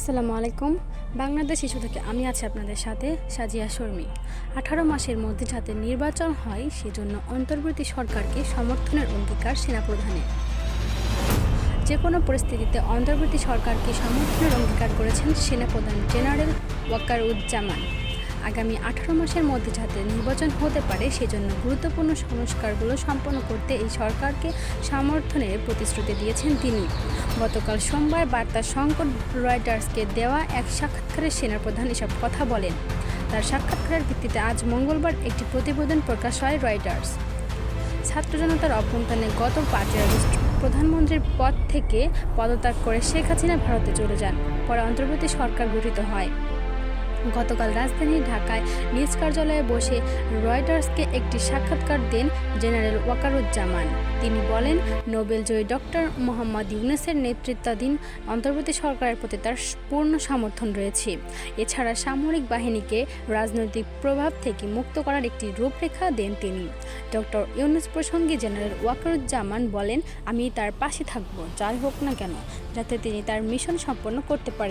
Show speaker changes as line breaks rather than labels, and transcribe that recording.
আসসালামু আলাইকুম। বাংলাদেশ শিশু থেকে আমি আছি আপনাদের সাথে সাজিয়া শর্মী। আঠারো মাসের মধ্যে যাতে নির্বাচন হয়, সেজন্য অন্তর্বর্তী সরকারকে সমর্থনের অঙ্গীকার সেনাপ্রধানের। যে কোনো পরিস্থিতিতে অন্তর্বর্তী সরকারকে সমর্থনের অঙ্গীকার করেছেন সেনাপ্রধান জেনারেল ওয়াকারুজ্জামান। আগামী আঠারো মাসের মধ্যে যাতে নির্বাচন হতে পারে, সেজন্য গুরুত্বপূর্ণ সংস্কারগুলো সম্পন্ন করতে এই সরকারকে সমর্থনের প্রতিশ্রুতি দিয়েছেন তিনি। গতকাল সোমবার বার্তা সংকট রয়টার্সকে দেওয়া এক সাক্ষাৎকারে সেনাপ্রধান এসব কথা বলেন। তার সাক্ষাৎকারের ভিত্তিতে আজ মঙ্গলবার একটি প্রতিবেদন প্রকাশ হয় রয়টার্স। ছাত্র জনতার অভ্যন্তরে গত পাঁচই আগস্ট প্রধানমন্ত্রীর পদ থেকে পদত্যাগ করে শেখ হাসিনা ভারতে চলে যান, পরে অন্তর্বর্তী সরকার গঠিত হয়। গতকাল রাজধানী ঢাকায় নিজ কার্যালয়ে বসে রয়টার্সকে একটি সাক্ষাৎকার দেন জেনারেল ওয়াকারুজ্জামান। তিনি বলেন নোবেলজয়ী ডক্টর মোহাম্মদ ইউনেসের নেতৃত্বাধীন অন্তর্বর্তী সরকারের প্রতি তার পূর্ণ সমর্থন রয়েছে। এছাড়া সামরিক বাহিনীকে রাজনৈতিক প্রভাব থেকে মুক্ত করার একটি রূপরেখা দেন তিনি। ডক্টর ইউনুস প্রসঙ্গে জেনারেল ওয়াকারুজ্জামান বলেন, আমি তার পাশে থাকব, যাই হোক না কেন, যাতে তিনি তার মিশন সম্পন্ন করতে পারে।